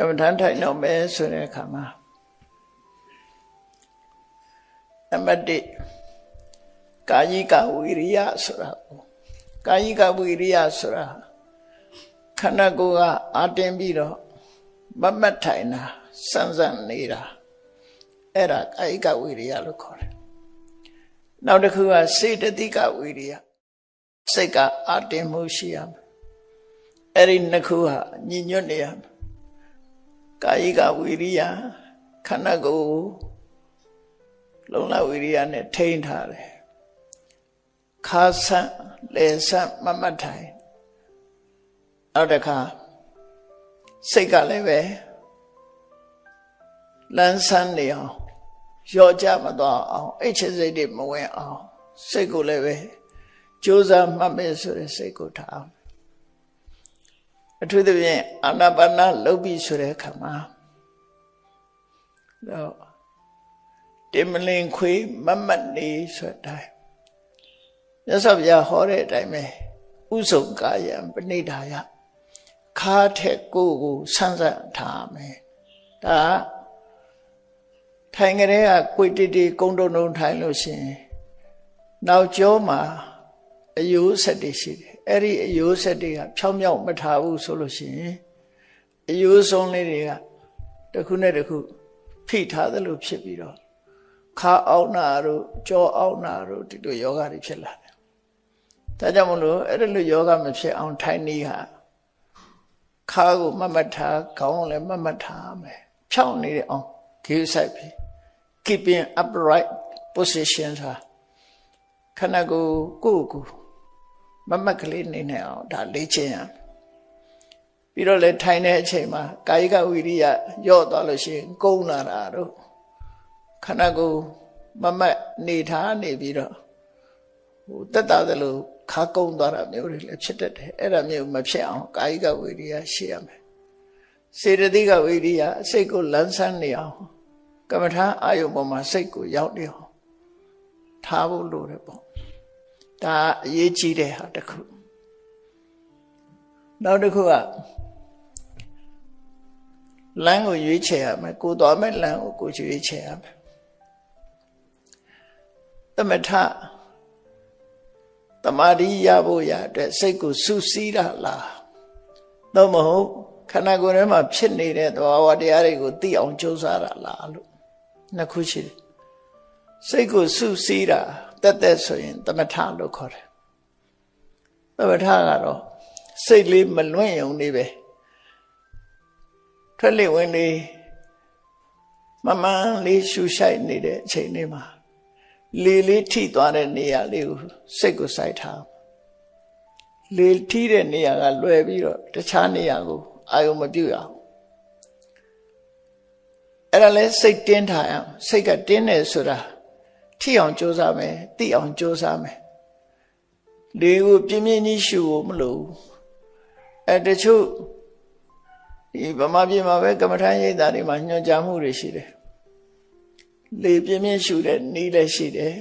ကမ္မထန်ထိုင်တော့မယ်ဆိုတဲ့အခါမှာအမတ်တိကာယိကဝိရိယဆိုတာကိုကာယိကဝိရိယဆိုတာခန္ဓာကိုယ်ကအာတင်ပြီးတော့မမတ်ထိုင်တာစမ်းစမ်းနေတာအဲ့ဒါကာယိကဝိရိယလို့ခေါ်တယ်နောက်တစ်ခုကစေတသိကဝိရိယစိတ်ကအာတင်မှုရှိရမယ်အဲ့ဒီနှစ်ခုဟာညီညွတ်နေရမယ် ကာယိကဝိရိယခန္ဓာကိုယ်လုံလဝိရိယနဲ့ထိန်းထားတယ်ခါဆန့်လေဆန့်မမတ်ထိုင်နောက်တစ်ခါစိတ်ကလည်းပဲလန်းဆန်းနေအောင်ရော့ကြမသွားအောင်အိတ်ချစိတ်တွေမဝင်အောင်စိတ်ကိုလည်းပဲကြိုးစားမှတ်မယ်ဆိုတဲ့စိတ်ကိုထားအ ထူးသဖြင့်အာနာပါနလုပ်ပြီးဆိုတဲ့အခါမှာတော့တင်မလင်ခွေမမတ်နေဆိုတဲ့အတိုင်းမြတ်စွာဘုရားဟောတဲ့အတိုင်းပဲဥစုံကာယံပဏိဒါယခါထက်ကိုကိုဆန်းဆန်းထားမယ်ဒါထိုင်ကြတဲ့ကကိုတိတိကုန်းတုံတုံထိုင်လို့ရှိရင်နောက်ကျောမှာအယိုးဆက်တွေရှိတယ် အဲ့ဒီအယိုးဆက်တွေကဖြောင်းမြောက်မထားဘူးဆိုလို့ရှိရင်အယိုးဆုံးလေးတွေကတစ်ခုနဲ့တစ်ခုဖိထားသလိုဖြစ်ပြီးတော့ခါအောင်နာတို့ကြောအောင်နာတို့ဒီလိုယောဂတွေဖြစ်လာတယ်။ဒါကြောင့်မလို့အဲ့ဒီလိုယောဂမဖြစ်အောင်ထိုင်နေဟာခါကိုမတ်မတ်ထားခေါင်းလည်းမတ်မတ်ထားမယ်။ဖြောင်းနေတဲ့အောင်ဂေးဆိုင်ပြီ keeping upright position ဟာခန္ဓာကိုယ်ကိုယ်ကို မမတ်ကလေးနေနေအောင်ဒါလေ့ကျင့်ရမယ်ပြီးတော့လေထိုင်တဲ့အချိန်မှာကာယကဝိရိယယော့သွားလို့ရှိရင်ကုန်းလာတာတို့ခန္ဓာကိုယ်မမတ်နေထားနေပြီးတော့ဟိုတက်တာသလိုခါကုန်းသွားတာမျိုးတွေလည်းဖြစ်တတ်တယ်အဲ့ဒါမျိုးမဖြစ်အောင်ကာယကဝိရိယရှိရမယ်စေတသိကဝိရိယစိတ်ကိုလန်းဆန်းနေအောင်ကမ္မထာအာယုံပေါ်မှာစိတ်ကိုရောက်နေအောင်ထားဖို့လိုတယ်ပေါ့ ဒါအရေးကြီးတဲ့ဟာတစ်ခုနောက်တစ်ခုကလမ်းကိုရွေးချယ်ရမယ်ကိုသွားမဲ့လမ်းကိုကိုရွေးချယ်ရမယ်သမထတမာတိရဖို့ရအတွက်စိတ်ကိုစုစည်းတာလားသို့မဟုတ်ခန္ဓာကိုယ်ထဲမှာဖြစ်နေတဲ့သဘာဝတရားတွေကိုသိအောင်ကြိုးစားတာလားလို့နှစ်ခုရှိတယ်စိတ်ကိုစုစည်းတာ တက်တက်ဆိုရင်သမထလို့ခေါ်တယ်သမထကတော့စိတ်လေးမလွင့်ယုံနေပဲထွက်လေဝင်လေမမှန်လေးရှူရှိုက်နေတဲ့အချိန်လေးမှာလေလေးထိသွားတဲ့နေရာလေးကိုစိတ်ကိုစိုက်ထားလေထိတဲ့နေရာကလွယ်ပြီးတော့တခြားနေရာကိုအာယုံမပြုတ်အောင်အဲ့ဒါလဲစိတ်တင်းထားအောင်စိတ်ကတင်းတယ်ဆိုတာ ထိအောင်ကြိုးစားမယ်တိအောင်ကြိုးစားမယ်လေကိုပြင်းပြင်းကြီးရှူဖို့မလိုဘူးအဲတချို့ဒီဗမာပြည်မှာပဲကမ္မထာရိပ်သာတွေမှာညွှန်ကြားမှုတွေရှိတယ်လေပြင်းပြင်းရှူတဲ့နည်းလည်းရှိတယ်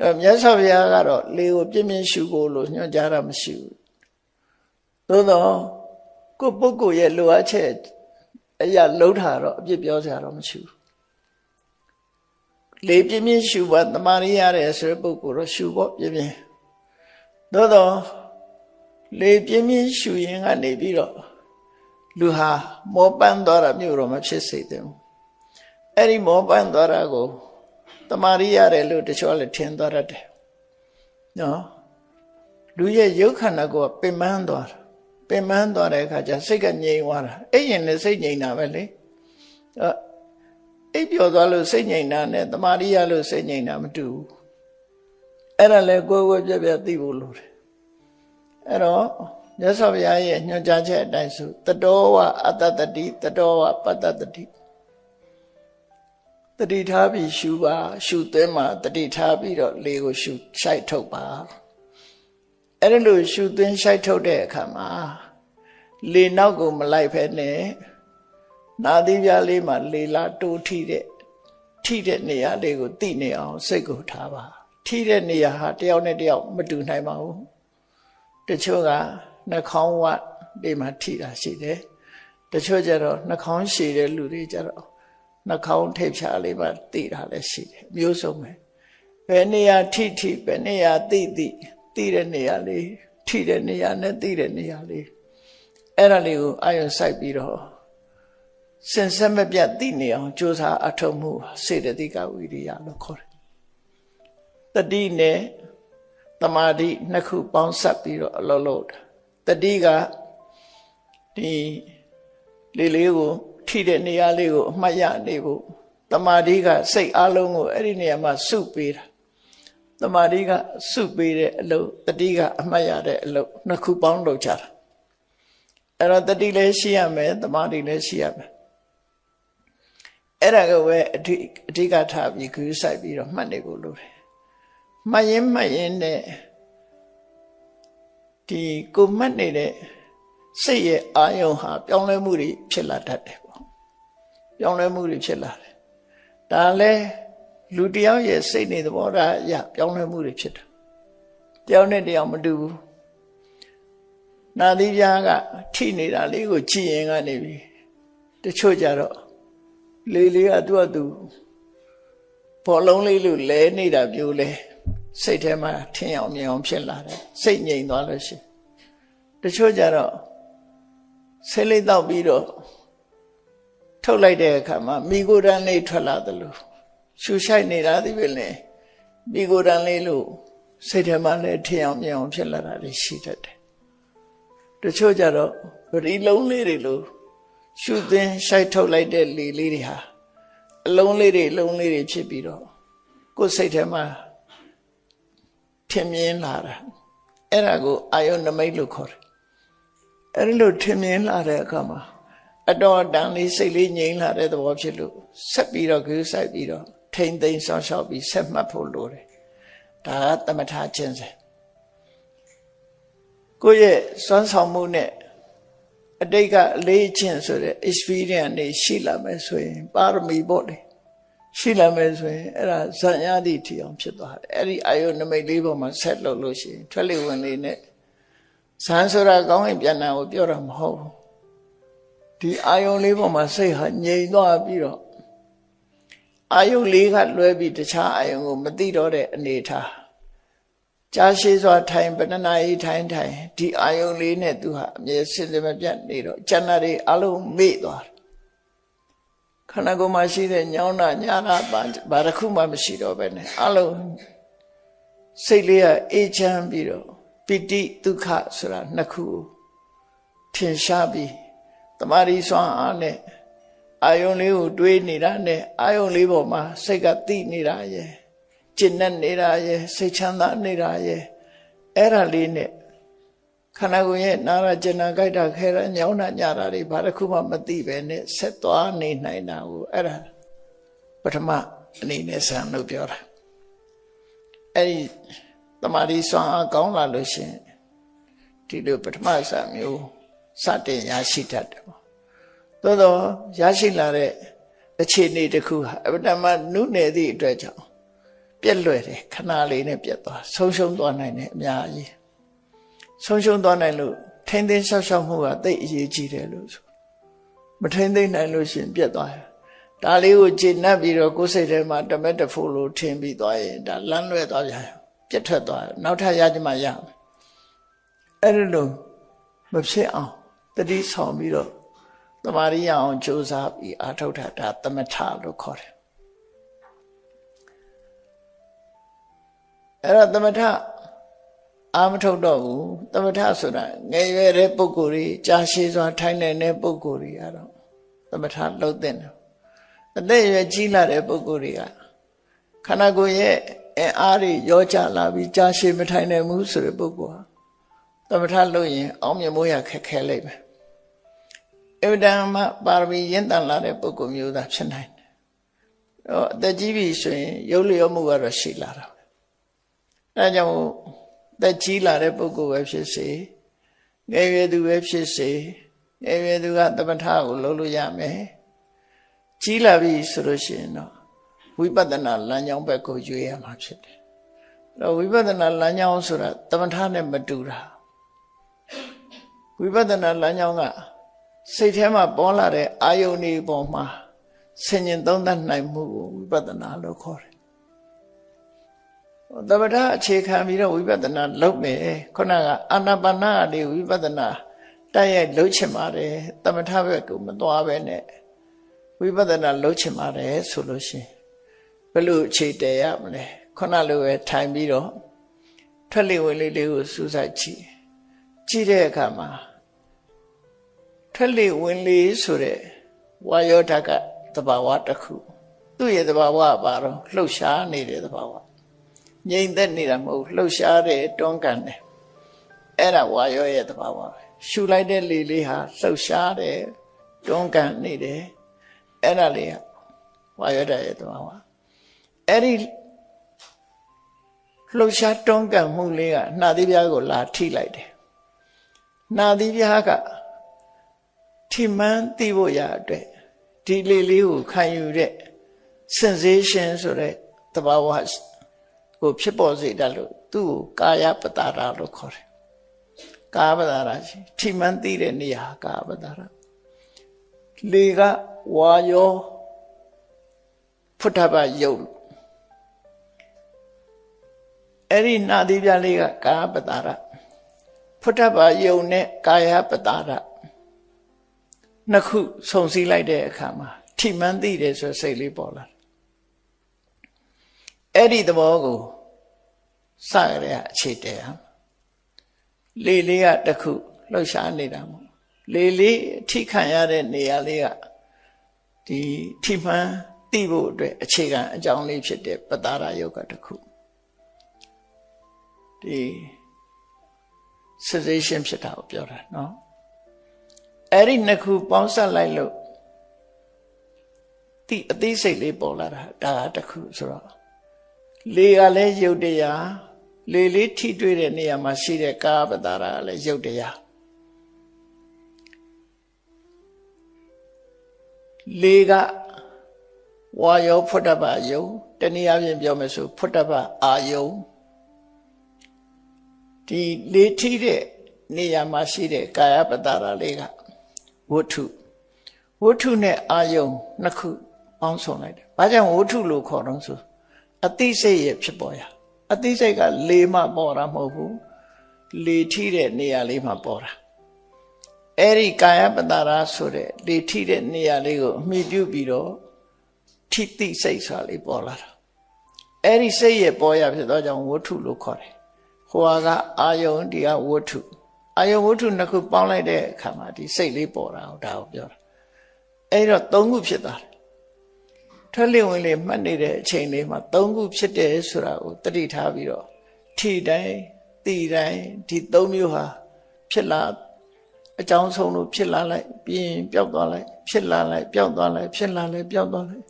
အဲမြတ်စွာဘုရားကတော့လေကိုပြင်းပြင်းရှူဖို့လို့ညွှန်ကြားတာမရှိဘူးသို့တော့ကိုပုဂ္ဂိုလ်ရဲ့လိုအပ်ချက်အရာလုံးထားတော့အပြစ်ပြောစရာတော့မရှိဘူး လေပြင်းပြင်းရှူပါတမာရီရတယ်ဆိုတဲ့ပုဂ္ဂိုလ်တော့ရှူဖို့ပြင်းပြင်းသို့တော့လေပြင်းပြင်းရှူရင်ကနေပြီးတော့လူဟာမောပန်းသွားတာမျိုးတော့မဖြစ်စေသင့်ဘူးအဲ့ဒီမောပန်းသွားတာကိုတမာရီရတယ်လို့တချို့လည်းထင်သွားတတ်တယ်နော်လူရဲ့ရုပ်ခန္ဓာကိုပင်ပန်းသွားတာပင်ပန်းသွားတဲ့အခါကျစိတ်ကငြိမ်သွားတာအဲ့ရင်လည်းစိတ်ငြိမ်တာပဲလေအိ ပ်ပျော်သွားလို့စိတ်ငြိမ်တာနဲ့တမာရီရလို့စိတ်ငြိမ်တာမတူဘူးအဲ့ဒါလည်းကိုယ်ကိုယ်ပြပြသိဖို့လိုတယ်အဲ့တော့မြတ်စွာဘုရားရဲ့ညွှန်ကြားချက်အတိုင်းဆိုတတောဝအတ္တတတိတတောဝပတ္တတတိတတိထားပြီးရှုပါ ရှုသွင်းမှာတတိထားပြီးတော့လေကိုရှုရှိုက်ထုတ်ပါအဲ့ဒါလို့ရှုသွင်းရှိုက်ထုတ်တဲ့အခါမှာလေနောက်ကိုမလိုက်ဖဲနဲ့ နာသီးပြားလေးမှာလေလာတိုးထိတဲ့ထိတဲ့နေရာလေးကိုသိနေအောင်စိတ်ကိုထားပါထိတဲ့နေရာဟာတယောက်နဲ့တယောက်မတူနိုင်ပါဘူးတချို့ကနှာခေါင်းဝတ်ဒီမှာထိတာရှိတယ်တချို့ကျတော့နှာခေါင်းရှည်တဲ့လူတွေကျတော့နှာခေါင်းထိပ်ဖြာလေးပါတိတာလည်းရှိတယ်မျိုးစုံပဲဘယ်နေရာထိထိဘယ်နေရာတိတိတိတဲ့နေရာလေးထိတဲ့နေရာနဲ့တိတဲ့နေရာလေးအဲ့ဒါလေးကိုအာရုံစိုက်ပြီးတော့ စင်ဆက်မပြတ်သိနေအောင်ကြိုးစားအထောက်မှုစေတသိကဝိရိယလို့ခေါ်တယ်တတိနဲ့တမာတိနှစ်ခုပေါင်းစပ်ပြီးတော့အလုပ်လုပ်တာတတိကဒီလေးလေးကိုထိတဲ့နေရာလေးကိုအမှတ်ရနေဖို့တမာတိကစိတ်အလုံးကိုအဲ့ဒီနေရာမှာစုပေးတာတမာတိကစုပေးတဲ့အလုပ်တတိကအမှတ်ရတဲ့အလုပ်နှစ်ခုပေါင်းလုပ်ကြတာအဲ့တော့တတိလည်းရှိရမယ်တမာတိလည်းရှိရမယ် အဲ့ဒါကပဲအဓိအဓိကထားပြီးခူးဆိုင်ပြီးတော့မှတ်နေဖို့လိုတယ်မှတ်ရင်မှတ်ရင်နဲ့ဒီကိုမှတ်နေတဲ့စိတ်ရဲ့အာယုံဟာပြောင်းလဲမှုတွေဖြစ်လာတတ်တယ်ပေါ့ပြောင်းလဲမှုတွေဖြစ်လာတယ်ဒါလည်းလူတယောက်ရဲ့စိတ်နေသဘောထားအရပြောင်းလဲမှုတွေဖြစ်တယ်တယောက်နဲ့တယောက်မတူဘူးနာသီးပြားကထိနေတာလေးကိုကြည်ရင်ကနေပြီတချို့ကြတော့ လေလေးကသူ့အတူဘောလုံးလေးလိုလဲနေတာပြိုးလဲစိတ်ထဲမှာထင်အောင်မြင်အောင်ဖြစ်လာတယ်စိတ်ငြိမ်သွားလို့ရှိရင်တချို့ကြတော့ဆေးလေးတောက်ပြီးတော့ထုတ်လိုက်တဲ့အခါမှာမိကိုယ်တန်းလေးထွက်လာတယ်လို့ရှူရှိုက်နေတာဒီပဲလေမိကိုယ်တန်းလေးလို့စိတ်ထဲမှာလည်းထင်အောင်မြင်အောင်ဖြစ်လာတာတွေရှိတတ်တယ်တချို့ကြတော့ပရိလုံးလေးတွေလို့ ရှုသင်ရှိုက်ထုတ်လိုက်တဲ့လေလေးတွေဟာအလုံးလေးတွေလုံးလေးတွေဖြစ်ပြီးတော့ကိုယ်စိတ်ထဲမှာထင်မြင်လာတာအဲ့ဒါကိုအာယုန်နမိတ်လို့ခေါ်တယ်အဲ့ဒီလိုထင်မြင်လာတဲ့အခါမှာအတော်တန်လေးစိတ်လေးငြိမ်လာတဲ့သဘောဖြစ်လို့ဆက်ပြီးတော့ကြိုးစိုက်ပြီးတော့ထိမ့်သိမ်းဆောင်းရှောက်ပြီးဆက်မှတ်ဖို့လိုတယ်ဒါကသမထချင်းစေကိုယ့်ရဲ့စွမ်းဆောင်မှုနဲ့ အတိတ်ကအလေးချင်းဆိုတဲ့ experience နေရှိလာမယ်ဆိုရင်ပါရမီပေါ့လေရှိလာမယ်ဆိုရင်အဲ့ဒါဇံရသည့်ထီအောင်ဖြစ်သွားတယ်အဲ့ဒီအာယုနမိတ်လေးပေါ်မှာဆက်လုပ်လို့ရှိရင်ထွက်လေဝင်လေးနဲ့ဇံဆိုတာကောင်းရင်ပြန်တာကိုပြောတာမဟုတ်ဘူးဒီအာယုလေးပေါ်မှာစိတ်ဟာငြိမ်သွားပြီးတော့အာယုလေးကလွဲပြီးတခြားအာယုကိုမသိတော့တဲ့အနေထား ကြာရှည်စွာထိုင်ပဏနာဤထိုင်ထိုင်ဒီအာယုံလေးနဲ့သူဟာအမြဲစင်စင်မပြတ်နေတော့ကျန်တာတွေအလုံးမေ့သွားတယ်ခန္ဓာကိုယ်မှာရှိတဲ့ညောင်းတာညာတာဘာတစ်ခုမှမရှိတော့ပဲနဲ့အလုံးစိတ်လေးကအေးချမ်းပြီးတော့ပိဋိဒုက္ခဆိုတာနှစ်ခုထင်ရှားပြီးတမာရီစွမ်းအားနဲ့အာယုံလေးကိုတွေးနေတာနဲ့အာယုံလေးပေါ်မှာစိတ်ကတိနေတာရဲ့ ကျင့်နဲ့နေတာရဲ့စိတ်ချမ်းသာနေတာရဲ့အဲ့ဒါလေးနဲ့ခန္ဓာကိုယ်ရဲ့နာရကျင်နာကြိုက်တာခဲရညောင်းတာညတာတွေဘာတစ်ခုမှမသိပဲနဲ့ဆက်သွားနေနိုင်တာကိုအဲ့ဒါပထမအနေနဲ့ဆံလို့ပြောတာအဲ့ဒီတမာရီစွမ်းအားကောင်းလာလို့ရှင်ဒီလိုပထမဆံမျိုးစတင်ရရှိတတ်တယ်ပေါ့သို့တော့ရရှိလာတဲ့အခြေအနေတစ်ခုဟာအပ္ပတမနုနယ်သည့်အတွက်ကြောင့် ပြက်လွယ်တယ်ခဏလေးနဲ့ပြက်သွားဆုံးရှုံးသွားနိုင်တယ်အများကြီးဆုံးရှုံးသွားနိုင်လို့ထိမ့်သိမ်းဆောက်ရှောက်မှုကသိအရေးကြီးတယ်လို့ဆိုမထိမ့်သိမ်းနိုင်လို့ရှင်ပြက်သွားတယ်ဒါလေးကိုဂျေနပ်ပြီးတော့ကိုယ်စိတ်ထဲမှာတမက်တဖို့လို့ထင်ပြီးသွားရင်ဒါလမ်းလွဲသွားပြန်ပြက်ထွက်သွားနောက်ထပ်ရကြမှာရမယ်အဲ့ဒီလိုမဖြစ်အောင်တတိဆောင်ပြီးတော့တမာရိယအောင်ကြိုးစားပြီးအာထုတ်တာဒါသမထလို့ခေါ်တယ် အဲ့တော့သမထအာမထုတ်တော့ဘူးသမထဆိုတာငယ်ရွယ်တဲ့ပုဂ္ဂိုလ်တွေကြာရှည်စွာထိုင်နေတဲ့ပုဂ္ဂိုလ်တွေကတော့သမထလှုပ်တဲ့တယ်အသက်ရွယ်ကြီးလာတဲ့ပုဂ္ဂိုလ်တွေကခန္ဓာကိုယ်ရဲ့အင်အားတွေရောကြလာပြီးကြာရှည်မထိုင်နိုင်ဘူးဆိုတဲ့ပုဂ္ဂိုလ်ဟာသမထလှုပ်ရင်အောင်မြင်မိုးရခက်ခဲလိုက်မယ်အဝဒံမပါရမီရင့်တန်လာတဲ့ပုဂ္ဂိုလ်မျိုးသားဖြစ်နိုင်တယ်။တော့အသက်ကြီးပြီဆိုရင်ရုပ်လျောမှုကတော့ရှိလာတာ အဲကြောင့်သက်ကြီးလာတဲ့ပုဂ္ဂိုလ်ပဲဖြစ်စေငယ်ရွယ်သူပဲဖြစ်စေငယ်ရွယ်သူကသမထကိုလုပ်လို့ရမယ်ကြီးလာပြီဆိုလို့ရှိရင်တော့ဝိပဿနာလမ်းကြောင်းဘက်ကိုရွေးရမှာဖြစ်တယ်အဲ့တော့ဝိပဿနာလမ်းကြောင်းဆိုတာသမထနဲ့မတူတာဝိပဿနာလမ်းကြောင်းကစိတ်ထဲမှာပေါ်လာတဲ့အာယုန်ဒီပေါ်မှာဆင်ញင်သုံးသပ်နိုင်မှုကိုဝိပဿနာလို့ခေါ်တယ် သမထအခြေခံပြီးတော့ဝိပဿနာလုပ်မယ်ခုနကအာနာပါနာလေးဝိပဿနာတိုက်ရိုက်လုပ်ချင်ပါတယ်သမထဘက်ကမသွားပဲနဲ့ဝိပဿနာလုပ်ချင်ပါတယ်ဆိုလို့ရှိရင်ဘယ်လိုအခြေတည်ရမလဲခုနလိုပဲထိုင်ပြီးတော့ထွက်လေဝင်လေလေးကိုစူးစိုက်ကြည့်ကြည့်တဲ့အခါမှာထွက်လေဝင်လေဆိုတဲ့ဝါယောဓာတ်ကသဘာဝတစ်ခု သူ့ရဲ့သဘာဝကဘာတော့လှုပ်ရှားနေတဲ့သဘာဝ ငြိမ်သက်နေတာမဟုတ်လှုပ်ရှားတယ်တွန်းကန်တယ်အဲ့ဒါဝါယောရဲ့သဘာဝပဲရှူလိုက်တဲ့လေလေးဟာလှုပ်ရှားတယ်တွန်းကန်နေတယ်အဲ့ဒါလေးကဝါယောဓာတ်ရဲ့သဘာဝအဲ့ဒီလှုပ်ရှားတွန်းကန်မှုလေးကနှာသီးပြားကိုလာထိလိုက်တယ်နှာသီးပြားကထိမှန်းသိဖို့ရအတွက်ဒီလေလေးကိုခံယူတဲ့ sensation ဆိုတဲ့သဘာဝ ကိုဖြစ်ပေါ်စေတတ်လို့သူ့ကိုကာယပတာရလို့ခေါ်တယ်ကာယပတာရရှိထိမှန်းသိတဲ့နေရာကာယပတာရလေကဝါယောဖုထဘယုတ်အဲ့ဒီနာသီပြလေးကကာယပတာရဖုထဘယုံနဲ့ကာယပတာရနှစ်ခုစုံစည်းလိုက်တဲ့အခါမှာထိမှန်းသိတယ်ဆိုစိတ်လေးပေါ်လာတယ် အဲ့ဒီသဘောကိုစရတဲ့အခြေတည်းဟာလေလေးကတစ်ခုလှုပ်ရှားနေတာမို့လေလေးထိခံရတဲ့နေရာလေးကဒီထိမှန်းသိဖို့အတွက်အခြေခံအကြောင်းလေးဖြစ်တဲ့ပတာရယုတ်ကတစ်ခုဒီ sensation ဖြစ်တာကိုပြောတာเนาะအဲ့ဒီနှစ်ခုပေါင်းစပ်လိုက်လို့တိအသေးစိတ်လေးပေါ်လာတာဒါကတစ်ခုဆိုတော့ လေကလည်းယုတ်တရားလေလေးထိတွေ့တဲ့နေရာမှာရှိတဲ့ကာပတာရကလည်းယုတ်တရားလေကဝါယောဖုတ္တပယုံတနည်းအားဖြင့်ပြောမယ်ဆိုဖုတ္တပအာယုံဒီလေထိတဲ့နေရာမှာရှိတဲ့ကာယပတာရလေးကဝတ္ထုဝတ္ထုနဲ့အာယုံနှစ်ခုပေါင်းစုံလိုက်တယ်။ဘာကြောင့်ဝတ္ထုလို့ခေါ်တော့ဆို အသိစိတ်ရဲ့ဖြစ်ပေါ်ရအသိစိတ်ကလေမှပေါ်တာမဟုတ်ဘူးလေထိတဲ့နေရာလေးမှပေါ်တာအဲ့ဒီကာယပတာရဆိုတဲ့လေထိတဲ့နေရာလေးကိုအမိပြုပြီးတော့ထိတိစိတ်ဆိုတာလေးပေါ်လာတာအဲ့ဒီစိတ်ရဲ့ပေါ်ရဖြစ်တော့ကြောင့်ဝတ္ထုလို့ခေါ်တယ်ဟိုကအာယုံဒီကဝတ္ထုအာယုံဝတ္ထုနှစ်ခုပေါင်းလိုက်တဲ့အခါမှာဒီစိတ်လေးပေါ်တာဟောဒါကိုပြောတာအဲ့တော့သုံးခုဖြစ်သွားတယ် ထွက်လင့်ဝင်လေမှတ်နေတဲ့အချိန်လေးမှာသုံးခုဖြစ်တယ်ဆိုတာကိုတတိထားပြီးတော့ထီတိုင်းတီတိုင်းဒီသုံးမျိုးဟာဖြစ်လာအကြောင်းဆုံးလို့ဖြစ်လာလိုက်ပြီးရင်ပျောက်သွားလိုက်ဖြစ်လာလိုက်ပျောက်သွားလိုက်ဖြစ်လာလိုက်ပျောက်သွားလိုက်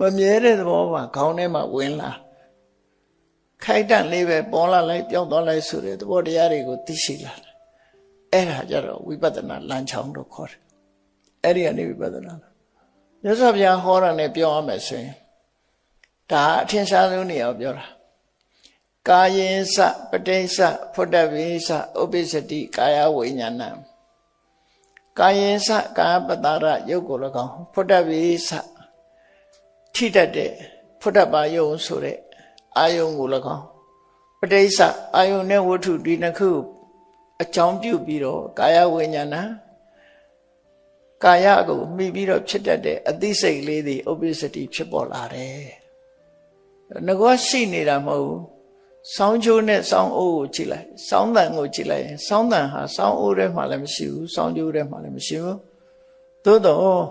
မမြဲတဲ့သဘောမှာခေါင်းထဲမှာဝင်လာခိုက်တန့်လေးပဲပေါ်လာလိုက်ပျောက်သွားလိုက်ဆိုတဲ့သဘောတရားတွေကိုသိရှိလာတယ်အဲ့ဒါကြတော့ဝိပဿနာလမ်းချောင်းလို့ခေါ်တယ်အဲ့ဒီကနေဝိပဿနာ မြတ်စွာဘုရားဟောတာနဲ့ပြောရမယ်ဆိုရင်ဒါအထင်ရှားဆုံးနေရာကိုပြောတာကာယေသပဋိစ္စဖုဒ္ဓဝိသဥပိစတိကာယဝိညာဏကာယေသကာပတာရယုတ်ကို၎င်းဖုဒ္ဓဝိသထိတတ်တဲ့ဖုဒ္ဓဘာယုံဆိုတဲ့အာယုံကို၎င်းပဋိစ္စအာယုံနဲ့ဝတ္ထုဒီနှစ်ခုအကြောင်းပြုပြီးတော့ကာယဝိညာဏ ကာယကိုမိပြီးတော့ဖြစ်တတ်တဲ့အသိစိတ်လေးတွေဥပ္ပစ္စတိဖြစ်ပေါ်လာတယ်။ငကောရှိနေတာမဟုတ်ဘူး။စောင်းချိုးနဲ့စောင်းအိုးကိုကြည့်လိုက်။စောင်းတန်ကိုကြည့်လိုက်ရင်စောင်းတန်ဟာစောင်းအိုးထဲမှာလည်းမရှိဘူး။စောင်းချိုးထဲမှာလည်းမရှိဘူး။သို့တော့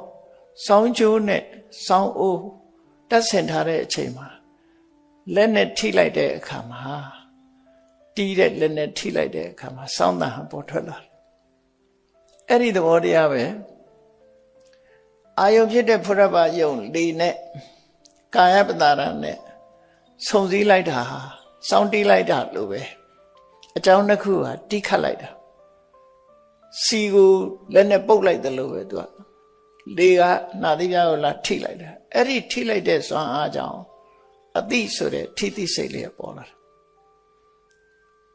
စောင်းချိုးနဲ့စောင်းအိုးတက်ဆင်ထားတဲ့အချိန်မှာလက်နဲ့ထိလိုက်တဲ့အခါမှာတီးတဲ့လက်နဲ့ထိလိုက်တဲ့အခါမှာစောင်းတန်ဟာပေါ်ထွက်လာတယ်။အဲ့ဒီသဘောတရားပဲ။ အာယုံဖြစ်တဲ့ဖုရဘယုံလေးနဲ့ကာယပတာရနဲ့ဆုံစည်းလိုက်တာဟာစောင်းတီးလိုက်တာလို့ပဲအကြောင်းတစ်ခုဟာတိခတ်လိုက်တာစီကိုလက်နဲ့ပုတ်လိုက်တယ်လို့ပဲသူကလေကနာသီးပြားကိုလာထိလိုက်တာအဲ့ဒီထိလိုက်တဲ့စွမ်းအားကြောင့်အတိဆိုတဲ့ထိတိစိတ်လေးပေါ်လာတာ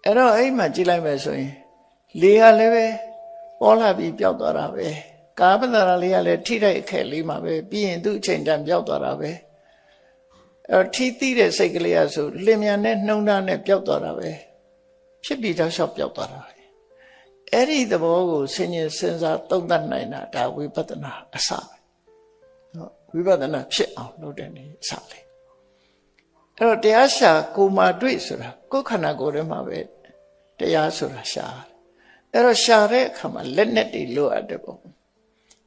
အဲ့တော့အဲ့မှာကြည့်လိုက်မယ်ဆိုရင်လေကလည်းပဲပေါ်လာပြီးပျောက်သွားတာပဲ ကာပတရာလေးကလည်းထိတိုက်အခက်လေးမှာပဲပြီးရင်သူ့အချိန်တန်ပြောက်သွားတာပဲအဲထိသိတဲ့စိတ်ကလေးကဆိုလင်မြန်နဲ့နှုံသားနဲ့ပြောက်သွားတာပဲဖြစ်ပြီးတော့ရှောက်ပြောက်သွားတာပဲအဲ့ဒီသဘောကိုဆင်ញင်စဉ်းစားသုံးသပ်နိုင်တာဒါဝိပဿနာအစပဲနော်ဝိပဿနာဖြစ်အောင်လုပ်တဲ့နေအစလေးအဲ့တော့တရားရှာကိုမာတွေ့ဆိုတာကိုယ်ခန္ဓာကိုယ်ထဲမှာပဲတရားဆိုတာရှာတယ်အဲ့တော့ရှာတဲ့အခါမှာလက်နဲ့တွေလိုအပ်တယ်ပေါ့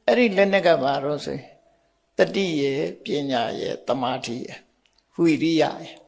အဲ့ဒီလက်နဲ့ကဘာလို့ဆိုရင်တတိရဲ့ပညာရဲ့တမာတိရဲ့ဝိရိယရဲ့